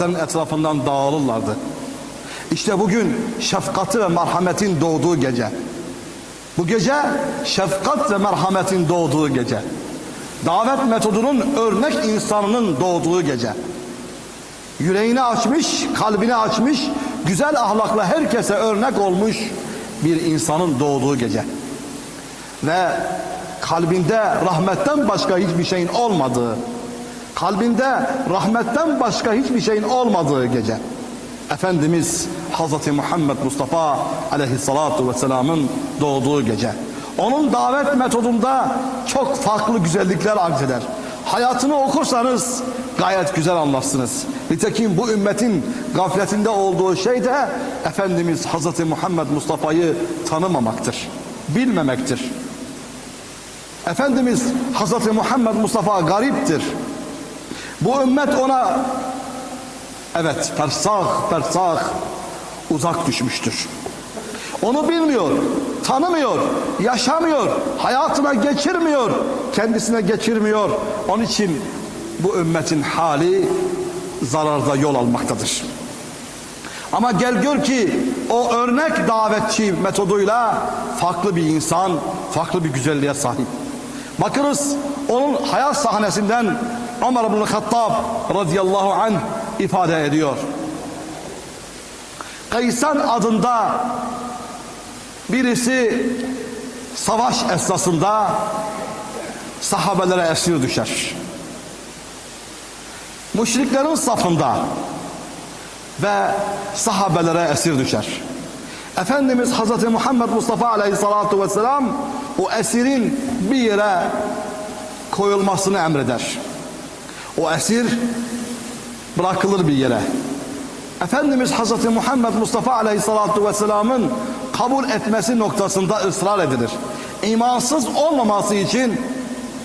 senin etrafından dağılırlardı. İşte bugün şefkati ve merhametin doğduğu gece. Bu gece şefkat ve merhametin doğduğu gece. Davet metodunun örnek insanının doğduğu gece. Yüreğini açmış, kalbini açmış, güzel ahlakla herkese örnek olmuş bir insanın doğduğu gece. Ve kalbinde rahmetten başka hiçbir şeyin olmadığı, kalbinde rahmetten başka hiçbir şeyin olmadığı gece. Efendimiz Hazreti Muhammed Mustafa aleyhissalatu vesselamın doğduğu gece. Onun davet metodunda çok farklı güzellikler arz eder. Hayatını okursanız gayet güzel anlarsınız. Nitekim bu ümmetin gafletinde olduğu şey de Efendimiz Hazreti Muhammed Mustafa'yı tanımamaktır. Bilmemektir. Efendimiz Hazreti Muhammed Mustafa gariptir. Bu ümmet ona evet fersah fersah uzak düşmüştür. Onu bilmiyor, tanımıyor, yaşamıyor, hayatına geçirmiyor, kendisine geçirmiyor. Onun için bu ümmetin hali zararda yol almaktadır. Ama gel gör ki o örnek davetçi metoduyla farklı bir insan, farklı bir güzelliğe sahip. Bakınız onun hayat sahnesinden Ömer ibn Hattab radıyallahu anh ifade ediyor. Kaysan adında birisi savaş esnasında sahabelere esir düşer. Müşriklerin safında ve sahabelere esir düşer. Efendimiz Hazreti Muhammed Mustafa Aleyhissalatu vesselam o esirin bir yere koyulmasını emreder. O esir bırakılır bir yere. Efendimiz Hazreti Muhammed Mustafa Aleyhissalatu vesselamın kabul etmesi noktasında ısrar edilir. İmansız olmaması için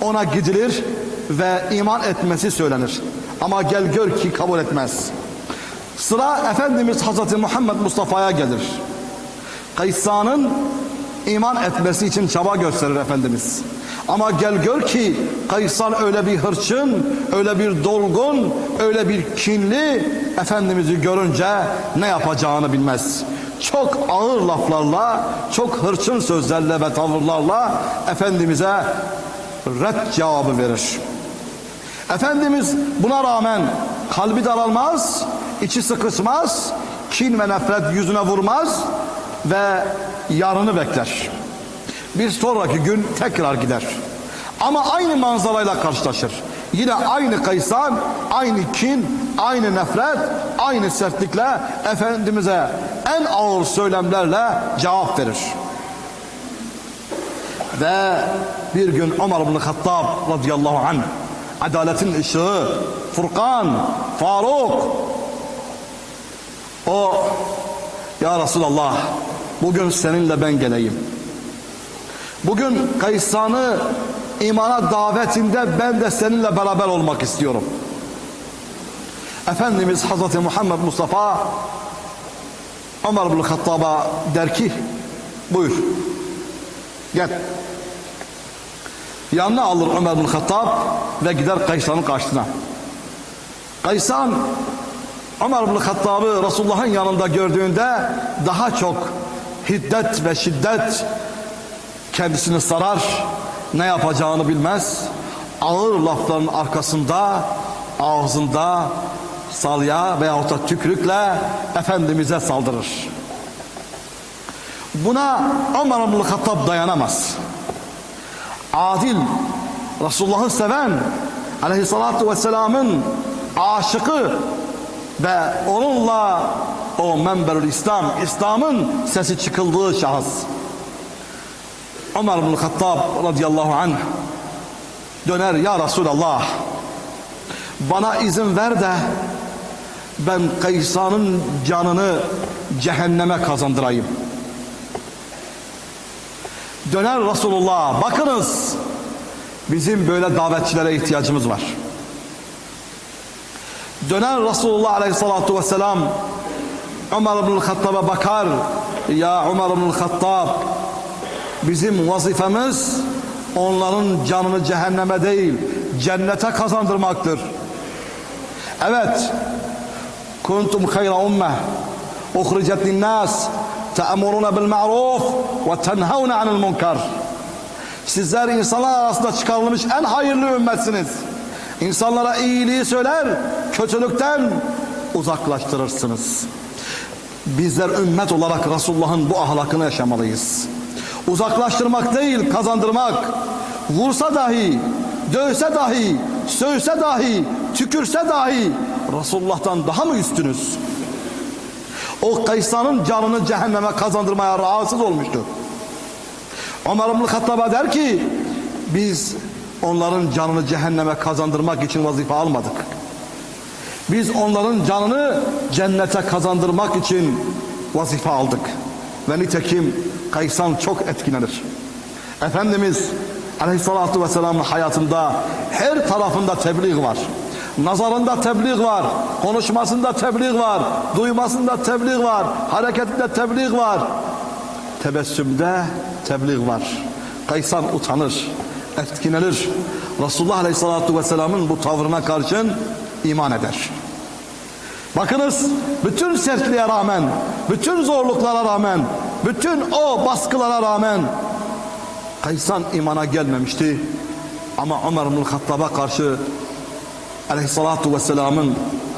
ona gidilir ve iman etmesi söylenir. Ama gel gör ki kabul etmez. Sıra Efendimiz Hazreti Muhammed Mustafa'ya gelir. Kaysan'ın iman etmesi için çaba gösterir Efendimiz. Ama gel gör ki Kaysan öyle bir hırçın, öyle bir dolgun, öyle bir kinli Efendimiz'i görünce ne yapacağını bilmez. Çok ağır laflarla, çok hırçın sözlerle ve tavırlarla Efendimiz'e red cevabı verir. Efendimiz buna rağmen kalbi daralmaz, içi sıkışmaz, kin ve nefret yüzüne vurmaz ve yarını bekler. Bir sonraki gün tekrar gider. Ama aynı manzarayla karşılaşır. Yine aynı kaysan, aynı kin, aynı nefret, aynı sertlikle Efendimiz'e en ağır söylemlerle cevap verir. Ve bir gün Ömer bin Hattab radıyallahu anh adaletin ışığı, Furkan, Faruk o ya Resulallah bugün seninle ben geleyim. Bugün Kaysan'ı imana davetinde ben de seninle beraber olmak istiyorum. Efendimiz Hazreti Muhammed Mustafa Ömer bin Hattab'a der ki buyur gel. Yanına alır Ömer bin Hattab ve gider Kaysan'ın karşısına. Kaysan Ömer bin Hattab'ı Resulullah'ın yanında gördüğünde daha çok hiddet ve şiddet kendisini sarar, ne yapacağını bilmez. Ağır lafların arkasında, ağzında salya veyahut da tükrükle Efendimiz'e saldırır. Buna Ömer bin Hattab dayanamaz. Adil, Resulullah'ı seven, aleyhissalatu vesselamın aşıkı ve onunla o menberül İslam, İslam'ın sesi çıkıldığı şahıs. Ömer bin Hattab radıyallahu anh döner ya Resulallah bana izin ver de ben Kaysan'ın canını cehenneme kazandırayım. Döner Resulullah bakınız bizim böyle davetçilere ihtiyacımız var. Döner Resulullah aleyhissalatu vesselam Ömer bin Hattab'a bakar ya Ömer bin Hattab bizim vazifemiz onların canını cehenneme değil cennete kazandırmaktır. Evet Kuntum hayra ummeh uhricet linnas te'emuruna bil ma'ruf ve tenhavne anil munkar. Sizler insanlar arasında çıkarılmış en hayırlı ümmetsiniz. İnsanlara iyiliği söyler, kötülükten uzaklaştırırsınız. Bizler ümmet olarak Resulullah'ın bu ahlakını yaşamalıyız. Uzaklaştırmak değil, kazandırmak. Vursa dahi, dövse dahi, sövse dahi, tükürse dahi Resulullah'tan daha mı üstünüz? O Kaysan'ın canını cehenneme kazandırmaya rahatsız olmuştu. Ömer İbn Hattab'a der ki biz onların canını cehenneme kazandırmak için vazife almadık. Biz onların canını cennete kazandırmak için vazife aldık. Ve nitekim Kaysan çok etkilenir. Efendimiz Aleyhisselatü Vesselam'ın hayatında her tarafında tebliğ var. Nazarında tebliğ var, konuşmasında tebliğ var, duymasında tebliğ var, hareketinde tebliğ var. Tebessümde tebliğ var. Kaysan utanır, etkilenir. Resulullah Aleyhisselatü Vesselam'ın bu tavrına karşın iman eder. Bakınız bütün sertliğe rağmen, bütün zorluklara rağmen, bütün o baskılara rağmen Kaysan imana gelmemişti. Ama Ömer bin Hattab'a karşı Aleyhissalatu vesselamın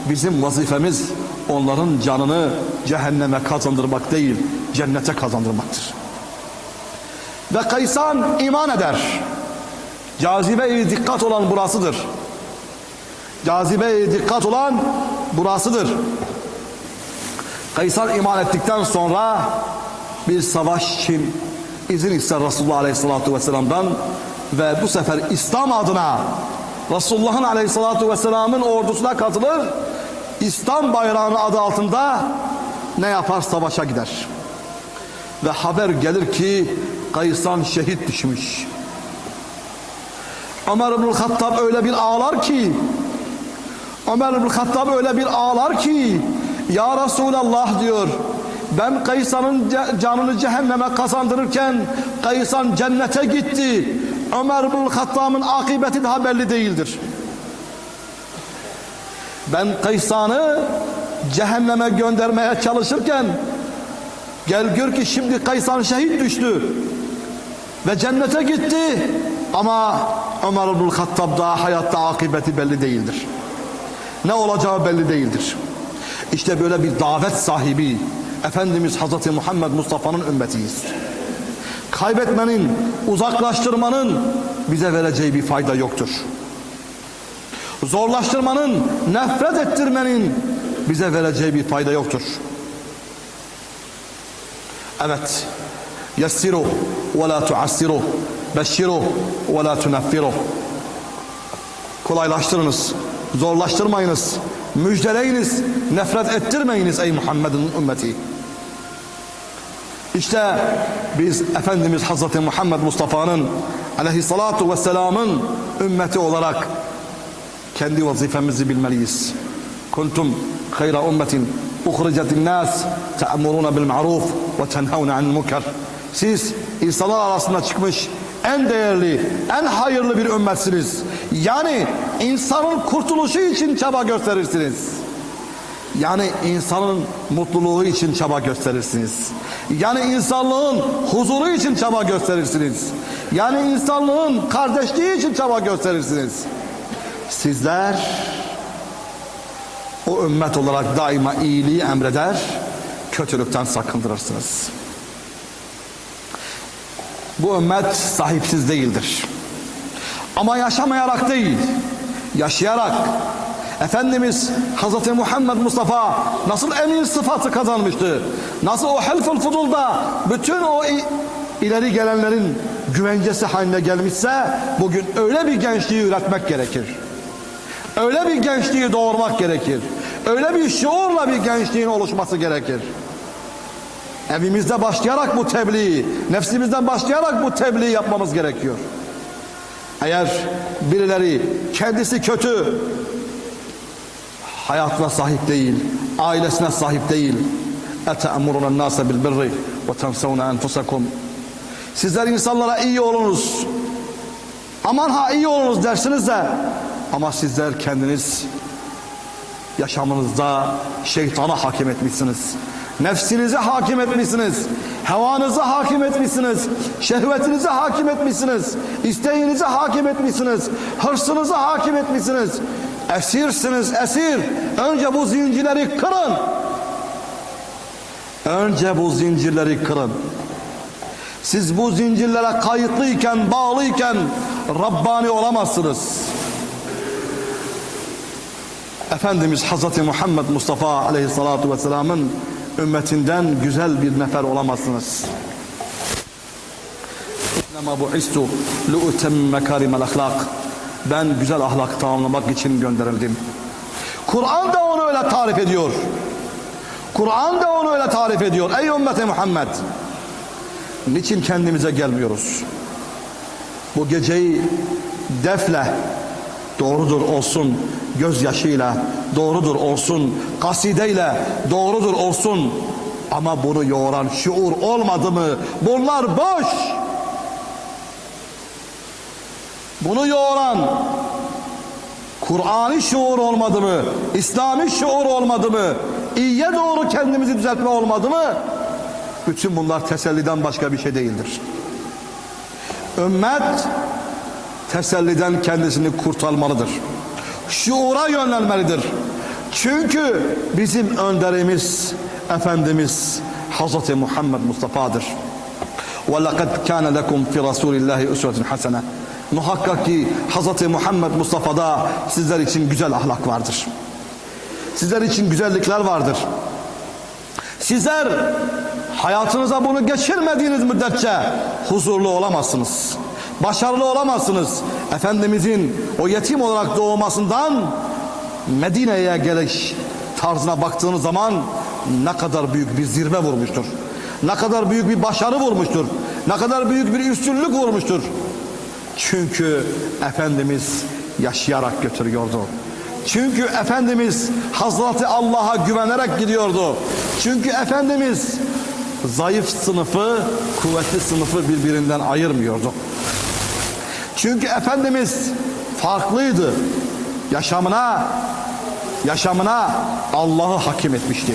bizim vazifemiz onların canını cehenneme kazandırmak değil, cennete kazandırmaktır. Ve Kaysan iman eder. Cazibe-i dikkat olan burasıdır. Cazibe-i dikkat olan burasıdır. Kaysar iman ettikten sonra bir savaş için izin ister Resulullah Aleyhisselatü Vesselam'dan ve bu sefer İslam adına Resulullah'ın Aleyhisselatü Vesselam'ın ordusuna katılır İslam bayrağının adı altında ne yapar? Savaşa gider. Ve haber gelir ki Kaysan şehit düşmüş. Ömer İbn Hattab öyle bir ağlar ki Ömer İbn Hattab öyle bir ağlar ki Ya Resulallah diyor ben Kaysan'ın canını cehenneme kazandırırken Kaysan cennete gitti. Ömer bin Hattab'ın akıbeti daha belli değildir. Ben Kaysan'ı cehenneme göndermeye çalışırken gel gör ki şimdi Kaysan şehit düştü ve cennete gitti ama Ömer bin Hattab daha hayatta akıbeti belli değildir. Ne olacağı belli değildir. İşte böyle bir davet sahibi Efendimiz Hazreti Muhammed Mustafa'nın ümmetiyiz. Kaybetmenin, uzaklaştırmanın bize vereceği bir fayda yoktur. Zorlaştırmanın, nefret ettirmenin bize vereceği bir fayda yoktur. Evet. Yessiru ve la tuassiru. Beşşiru ve la tunaffiru. Kolaylaştırınız, zorlaştırmayınız, müjdeleyiniz, nefret ettirmeyiniz ey Muhammed'in ümmeti. İşte biz Efendimiz Hazreti Muhammed Mustafa'nın aleyhissalatu vesselamın ümmeti olarak kendi vazifemizi bilmeliyiz. Kuntum hayra ummetin ukhricetin nas te'muruna bil ma'ruf ve tenhavne anil munkar. Siz insanlar arasında çıkmış en değerli, en hayırlı bir ümmetsiniz. Yani insanın kurtuluşu için çaba gösterirsiniz. Yani insanın mutluluğu için çaba gösterirsiniz. Yani insanlığın huzuru için çaba gösterirsiniz. Yani insanlığın kardeşliği için çaba gösterirsiniz. Sizler o ümmet olarak daima iyiliği emreder, kötülükten sakındırırsınız. Bu ümmet sahipsiz değildir. Ama yaşamayarak değil, yaşayarak Efendimiz Hazreti Muhammed Mustafa nasıl emin sıfatı kazanmıştı? Nasıl o helful fudulda bütün o ileri gelenlerin güvencesi haline gelmişse bugün öyle bir gençliği üretmek gerekir. Öyle bir gençliği doğurmak gerekir. Öyle bir şuurla bir gençliğin oluşması gerekir. Evimizde başlayarak bu tebliği, nefsimizden başlayarak bu tebliği yapmamız gerekiyor. Eğer birileri kendisi kötü, hayatına sahip değil, ailesine sahip değil. اَتَأْمُرُنَ النَّاسَ بِالْبِرِّ وَتَنْسَوْنَ أَنْفُسَكُمْ Sizler insanlara iyi olunuz. Aman ha iyi olunuz dersiniz de ama sizler kendiniz yaşamınızda şeytana hakim etmişsiniz. Nefsinize hakim etmişsiniz. Hevanıza hakim etmişsiniz. Şehvetinize hakim etmişsiniz. isteğinize hakim etmişsiniz. Hırsınıza hakim etmişsiniz. Esirsiniz esir. Önce bu zincirleri kırın. Önce bu zincirleri kırın. Siz bu zincirlere kayıtlıyken, bağlıyken Rabbani olamazsınız. Efendimiz Hazreti Muhammed Mustafa Aleyhissalatu Vesselam'ın ümmetinden güzel bir nefer olamazsınız. İnnema bu'istu li'utemme mekarimel ahlak. Ben güzel ahlak tamamlamak için gönderildim. Kur'an da onu öyle tarif ediyor. Kur'an da onu öyle tarif ediyor. Ey ümmeti Muhammed. Niçin kendimize gelmiyoruz? Bu geceyi defle doğrudur olsun gözyaşıyla doğrudur olsun kasideyle doğrudur olsun ama bunu yoğuran şuur olmadı mı bunlar boş bunu yoğuran Kur'an'ı şuur olmadı mı İslami şuur olmadı mı iyiye doğru kendimizi düzeltme olmadı mı bütün bunlar teselliden başka bir şey değildir ümmet teselliden kendisini kurtarmalıdır. Şuura yönelmelidir. Çünkü bizim önderimiz, Efendimiz Hazreti Muhammed Mustafa'dır. وَلَقَدْ كَانَ لَكُمْ فِي رَسُولِ اللّٰهِ اُسْوَةٌ حَسَنَةٌ Muhakkak ki Hazreti Muhammed Mustafa'da sizler için güzel ahlak vardır. Sizler için güzellikler vardır. Sizler hayatınıza bunu geçirmediğiniz müddetçe huzurlu olamazsınız. Başarılı olamazsınız. Efendimizin o yetim olarak doğmasından Medine'ye geliş tarzına baktığınız zaman ne kadar büyük bir zirve vurmuştur. Ne kadar büyük bir başarı vurmuştur. Ne kadar büyük bir üstünlük vurmuştur. Çünkü Efendimiz yaşayarak götürüyordu. Çünkü Efendimiz Hazreti Allah'a güvenerek gidiyordu. Çünkü Efendimiz zayıf sınıfı, kuvvetli sınıfı birbirinden ayırmıyordu. Çünkü Efendimiz farklıydı. Yaşamına, yaşamına Allah'ı hakim etmişti.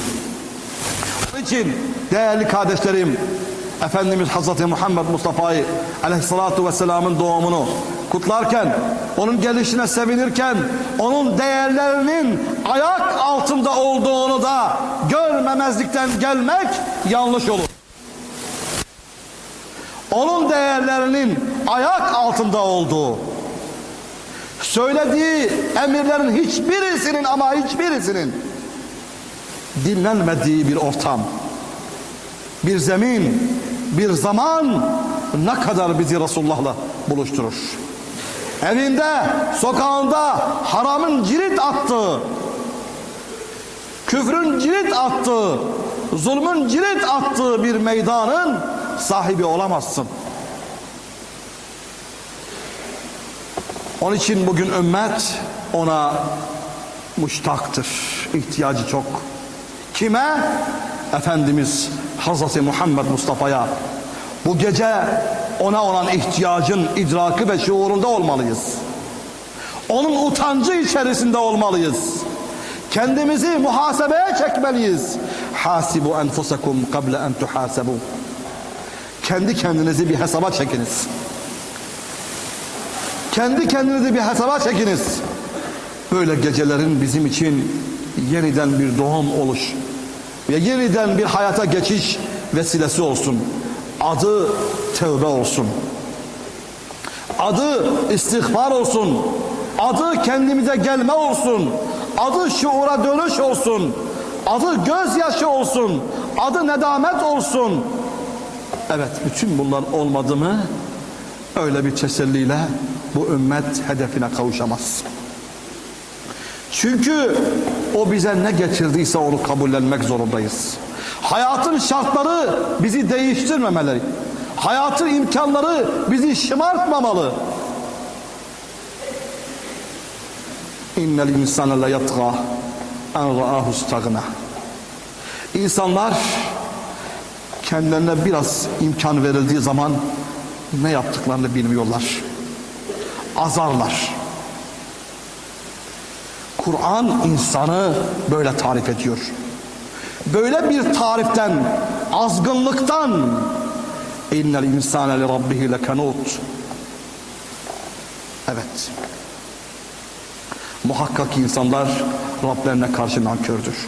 Onun için değerli kardeşlerim, Efendimiz Hazreti Muhammed Mustafa'yı aleyhissalatu vesselamın doğumunu kutlarken, onun gelişine sevinirken, onun değerlerinin ayak altında olduğunu da görmemezlikten gelmek yanlış olur. Onun değerlerinin ayak altında olduğu, söylediği emirlerin hiçbirisinin ama hiçbirisinin dinlenmediği bir ortam, bir zemin, bir zaman ne kadar bizi Resulullah'la buluşturur. Evinde, sokağında haramın cirit attığı, küfrün cirit attığı, zulmün cirit attığı bir meydanın sahibi olamazsın. Onun için bugün ümmet ona muştaktır. ihtiyacı çok. Kime? Efendimiz Hazreti Muhammed Mustafa'ya. Bu gece ona olan ihtiyacın idraki ve şuurunda olmalıyız. Onun utancı içerisinde olmalıyız. Kendimizi muhasebeye çekmeliyiz. Hasibu enfusakum kable en tuhasabu. Kendi kendinizi bir hesaba çekiniz. Kendi kendinizi bir hesaba çekiniz. Böyle gecelerin bizim için yeniden bir doğum oluş ve yeniden bir hayata geçiş vesilesi olsun. Adı tevbe olsun. Adı istiğfar olsun. Adı kendimize gelme olsun. Adı şuura dönüş olsun. Adı gözyaşı olsun. Adı nedamet olsun. Evet bütün bunlar olmadı mı öyle bir teselliyle bu ümmet hedefine kavuşamaz. Çünkü o bize ne getirdiyse onu kabullenmek zorundayız. Hayatın şartları bizi değiştirmemeli. Hayatın imkanları bizi şımartmamalı. İnnel insane le yatga en ra'ahu stagna. İnsanlar kendilerine biraz imkan verildiği zaman ne yaptıklarını bilmiyorlar. Azarlar. Kur'an insanı böyle tarif ediyor. Böyle bir tariften, azgınlıktan innel insane li rabbihi lekanut. Evet. Muhakkak insanlar Rablerine karşı nankördür.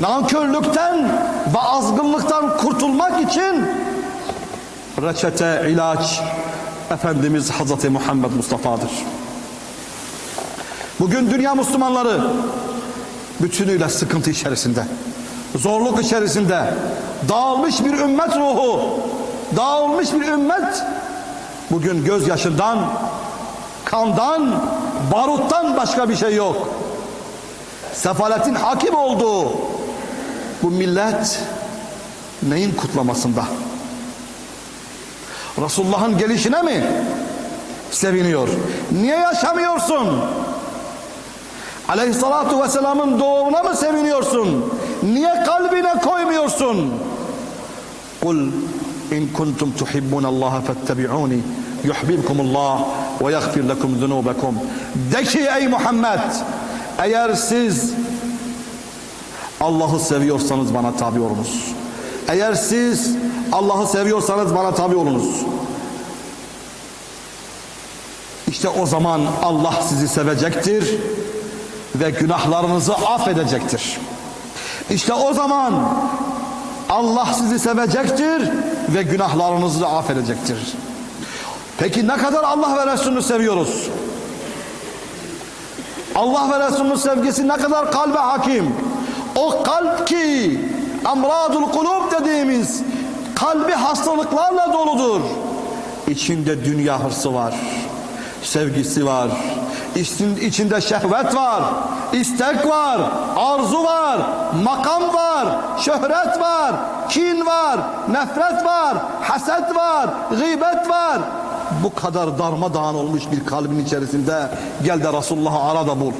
Nankörlükten ve azgınlıktan kurtulmak için reçete, ilaç Efendimiz Hazreti Muhammed Mustafa'dır. Bugün dünya Müslümanları bütünüyle sıkıntı içerisinde, zorluk içerisinde, dağılmış bir ümmet ruhu, dağılmış bir ümmet bugün gözyaşından, kandan, baruttan başka bir şey yok. Sefaletin hakim olduğu bu millet neyin kutlamasında? Resulullah'ın gelişine mi seviniyor? Niye yaşamıyorsun? Aleyhissalatu vesselamın doğumuna mı seviniyorsun? Niye kalbine koymuyorsun? Kul in kuntum tuhibbunallaha fettabi'uni yuhibbukumullah ve yaghfir lekum zunubakum. De ki ey Muhammed eğer siz Allah'ı seviyorsanız bana tabi olunuz. Eğer siz Allah'ı seviyorsanız bana tabi olunuz. İşte o zaman Allah sizi sevecektir ve günahlarınızı affedecektir. İşte o zaman Allah sizi sevecektir ve günahlarınızı da affedecektir. Peki ne kadar Allah ve Resulünü seviyoruz? Allah ve Resulünün sevgisi ne kadar kalbe hakim? O kalp ki emradul kulub dediğimiz kalbi hastalıklarla doludur. İçinde dünya hırsı var, sevgisi var, içinde şehvet var, istek var, arzu var, makam var, şöhret var, kin var, nefret var, haset var, gıybet var. Bu kadar darmadağın olmuş bir kalbin içerisinde gel de Resulullah'ı ara da bul.